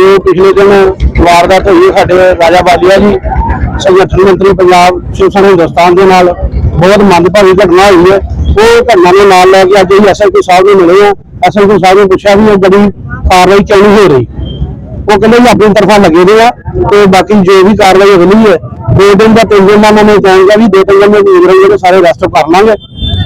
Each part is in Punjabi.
ਜੋ ਪਿਛਲੇ ਦਿਨ ਵਾਰਦਾਤ ਹੋਈ ਸਾਡੇ ਰਾਜਾ ਬਾਲੀਆ ਜੀ, ਸੰਗਠਨ ਮੰਤਰੀ ਪੰਜਾਬ ਸ਼ਿਵ ਸੈਨਾ ਹਿੰਦੁਸਤਾਨ ਦੇ ਨਾਲ, ਬਹੁਤ ਮੰਦਭਾਗੀ ਘਟਨਾ ਹੋਈ ਹੈ। ਉਹ ਘਟਨਾ ਨੂੰ ਨਾਲ ਲੈ ਕੇ ਅੱਜ ਅਸੀਂ ਐਸਐਸਪੀ ਸਾਹਿਬ ਨੂੰ ਮਿਲੇ ਆ ਐਸਐਸਪੀ ਸਾਹਿਬ ਨੇ ਪੁੱਛਿਆ ਵੀ ਇਹ ਬੜੀ ਕਾਰਵਾਈ ਕਿਉਂ ਨਹੀਂ ਹੋ ਰਹੀ। ਉਹ ਕਹਿੰਦੇ ਜੀ ਆਪਣੀ ਤਰਫਾ ਲੱਗੇ ਦੇ ਆ ਤੇ ਬਾਕੀ ਜੋ ਵੀ ਕਾਰਵਾਈ ਹੋਣੀ ਹੈ, ਦੋ ਦਿਨ ਦਾ ਤਿੰਨ ਦਿਨ ਦਾ ਉਹਨਾਂ ਮੈਂ ਚਾਹਾਂਗਾ ਵੀ ਦੋ ਤਿੰਨ ਦਿਨ ਦੇ ਅੰਦਰ ਜਿਹੜੇ ਸਾਰੇ ਰੈਸਟ ਕਰ ਲਾਂਗੇ।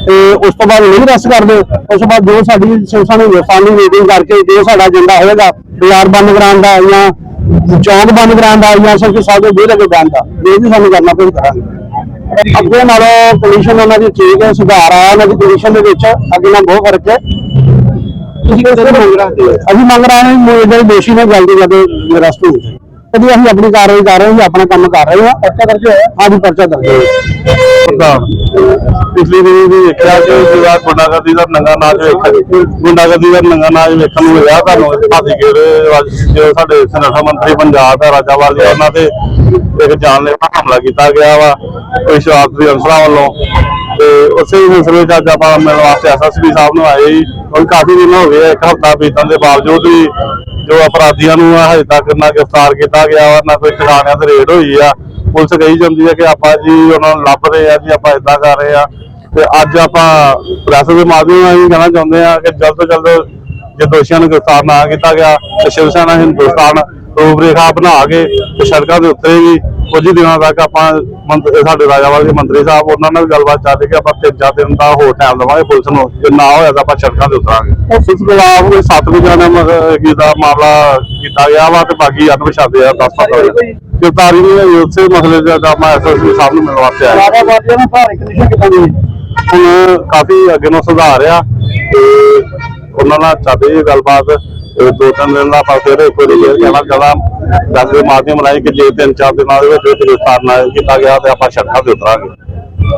ਤੇ ਉਸ ਤੋਂ ਬਾਅਦ ਨਹੀਂ ਰੈਸਟ ਕਰਦੇ। ਉਸ ਤੋਂ ਬਾਅਦ ਜੋ ਸਾਡੀ ਸੰਸਥਾ ਨੂੰ ਹਿੰਦੁਸਤਾਨ ਦੀ ਮੀਟਿੰਗ ਕਰਕੇ ਜੋ ਸਾਡਾ ਏਜੰਡਾ ਹੋਏਗਾ ਬਾਜ਼ਾਰ ਬੰਦ ਕਰਾਉਣ ਦਾ ਜਾਂ ਚੌਂਕ ਬੰਦ ਕਰਾਉਣ ਦਾ ਜਾਂ ਸਭ ਕੁਝ ਸਾਡੇ ਦੇ ਲੱਗੇ ਬੰਦ ਦਾ। ਇਹ ਵੀ ਸਾਨੂੰ ਕਰਨਾ ਪਊ ਕਰਾਂਗੇ ਅੱਗੇ ਨਾਲੋਂ ਪੋਜੀਸ਼ਨ ਉਹਨਾਂ ਦੀ ਠੀਕ ਹੈ ਸੁਧਾਰ ਆਇਆ ਉਹਨਾਂ ਦੀ ਪੋਜੀਸ਼ਨ ਦੇ ਵਿੱਚ। ਅੱਗੇ ਨਾਲ ਬਹੁਤ ਫ਼ਰਕ ਹੈ। ਤੁਸੀਂ ਕਿਹਦੇ ਮੰਗ ਰਹੇ ਹੋ? ਅਸੀਂ ਮੰਗ ਰਹੇ ਹਾਂ ਜਿਹੜੇ ਦੋਸ਼ੀ ਨੇ ਜਲਦੀ ਜਲਦੀ ਅਰੈਸਟ ਹੋਣ ਕਦੀ ਅਸੀਂ ਆਪਣੀ ਕਾਰਵਾਈ ਕਰ ਰਹੇ ਹਾਂ ਆਪਣਾ ਕੰਮ ਕਰ ਰਹੇ ਹਾਂ। ਪਰਚਾ ਦਰਜ ਹੋਇਆ ਹਾਂਜੀ ਪਰਚਾ ਦਰਜ ਹੋਇਆ। ਪ੍ਰਧਾਨ ਪਿਛਲੀ ਦਿਨੀ ਵੀ ਵੇਖਿਆ ਕਿ ਜਿਹੜਾ ਗੁੰਡਾਗਰਦੀ ਦਾ ਨੰਗਾ ਨਾਚ ਵੇਖਿਆ ਗੁੰਡਾਗਰਦੀ ਦਾ ਨੰਗਾ ਨਾਚ ਵੇਖਣ ਨੂੰ ਮਿਲਿਆ ਤੁਹਾਨੂੰ ਹਾਦੀਗੇਰ ਜੋ ਸਾਡੇ ਸੰਗਠਨ ਮੰਤਰੀ ਪੰਜਾਬ ਦਾ ਰਾਜਾਵਾਲ ਜੀ ਉਹਨਾਂ ਤੇ ਇੱਕ ਜਾਨਲੇਵਾ ਹਮਲਾ ਕੀਤਾ ਗਿਆ ਵਾ, ਕੋਈ ਸ਼ਰਾਰਤੀ ਅਨਸਰਾਂ ਵੱਲੋਂ। ਤੇ ਉਸੇ ਹੀ ਸਿਲਸਿਲੇ ਵਿੱਚ ਅੱਜ ਆਪਾਂ ਮਿਲਣ ਵਾਸਤੇ ਐਸਐਸਪੀ ਸਾਹਿਬ ਨੂੰ ਆਏ ਜੀ ਹੁਣ ਕਾਫੀ ਦਿਨ ਹੋ ਗਏ ਇੱਕ ਹਫ਼ਤਾ ਬੀਤਣ ਦੇ ਬਾਵਜੂਦ ਵੀ ਜੋ ਅਪਰਾਧੀਆਂ ਨੂੰ ਹਜੇ ਤੱਕ ਨਾ ਗ੍ਰਿਫਤਾਰ ਕੀਤਾ ਗਿਆ ਵਾ, ਨਾ ਕੋਈ ਠਿਕਾਣਿਆਂ ਤੇ ਰੇਡ ਹੋਈ ਆ। ਪੁਲਿਸ ਕਹੀ ਜਾਂਦੀ ਹੈ ਕਿ ਆਪਾਂ ਜੀ ਉਹਨਾਂ ਨੂੰ ਲੱਭ ਰਹੇ ਆ, ਜੀ ਆਪਾਂ ਇਦਾਂ ਕਰ ਰਹੇ ਆ। ਤੇ ਅੱਜ ਆਪਾਂ ਪ੍ਰੈਸ ਦੇ ਮਾਧਿਅਮ ਨਾਲ ਇਹ ਕਹਿਣਾ ਚਾਹੁੰਦੇ ਆ ਕਿ ਜਲਦ ਤੋਂ ਜਲਦ ਜੇ ਦੋਸ਼ੀਆਂ ਨੂੰ ਗ੍ਰਿਫਤਾਰ ਨਾ ਕੀਤਾ ਗਿਆ, ਤੇ ਸ਼ਿਵ ਸੈਨਾ ਹਿੰਦੁਸਤਾਨ ਰੂਪਰੇਖਾ ਬਣਾ ਕੇ ਤੇ ਸੜਕਾਂ ਦੇ ਉਤਰੇਗੀ। ਕੁਝ ਦਿਨਾਂ ਤੱਕ ਆਪਾਂ ਸਾਡੇ ਰਾਜਾਵਾਲ ਦੇ ਮੰਤਰੀ ਸਾਹਿਬ ਉਹਨਾਂ ਨਾਲ ਵੀ ਗੱਲਬਾਤ ਚੱਲ ਰਹੀ ਕਿ ਆਪਾਂ ਤਿੰਨ ਚਾਰ ਦਿਨ ਦਾ ਹੋਰ ਟਾਈਮ ਦੇਵਾਂਗੇ ਪੁਲਿਸ ਨੂੰ ਜੇ ਨਾ ਹੋਇਆ ਤਾਂ ਆਪਾਂ ਸੜਕਾਂ ਤੇ ਉਤਰਾਂਗੇ। ਇਸ ਖਿਲਾਫ ਕੋਈ ਸੱਤ ਵਜੇ ਦਾ ਦਾ ਮਾਮਲਾ ਕੀਤਾ ਗਿਆ ਵਾ ਤੇ ਬਾਕੀ ਅੱਠ ਵਿਛਾਦੇ ਆ 10 ਪਤਾ ਗ੍ਰਿਫਤਾਰੀ ਨਹੀਂ ਉਸੇ ਮਸਲੇ ਦਾ ਮੈਂ ਐਸਐਸਪੀ ਸਾਹਿਬ ਨੂੰ ਮਿਲਣ ਵਾਸਤੇ ਆਇਆ ਰਾਜਾ ਬਾਦੀਆਂ ਨੂੰ ਭਾਰੇ ਕੰਡੀਸ਼ਨ ਕਿਦਾਂ ਦੀ ਹੁਣ ਕਾਫੀ ਅੱਗੇ ਨੂੰ ਸੁਧਾਰ ਆ ਤੇ ਉਹਨਾਂ ਨਾਲ ਚੱਲਦੀ ਗੱਲਬਾਤ। ਤੇ ਦੋ ਤਿੰਨ ਦਿਨ ਦਾ ਆਪਾਂ ਫਿਰ ਇੱਕ ਵਾਰੀ ਇਹ ਕਹਿਣਾ ਚਾਹਦਾ ਦੱਸ ਦੇ ਮਾਧਿਅਮ ਰਾਹੀਂ ਕਿ ਜੇ ਤਿੰਨ ਚਾਰ ਦਿਨਾਂ ਦੇ ਵਿੱਚ ਵਿੱਚ ਗ੍ਰਿਫਤਾਰ ਨਾ ਕੀਤਾ ਗਿਆ ਤੇ ਆਪਾਂ ਸੜਕਾਂ ਤੇ ਉਤਰਾਂਗੇ।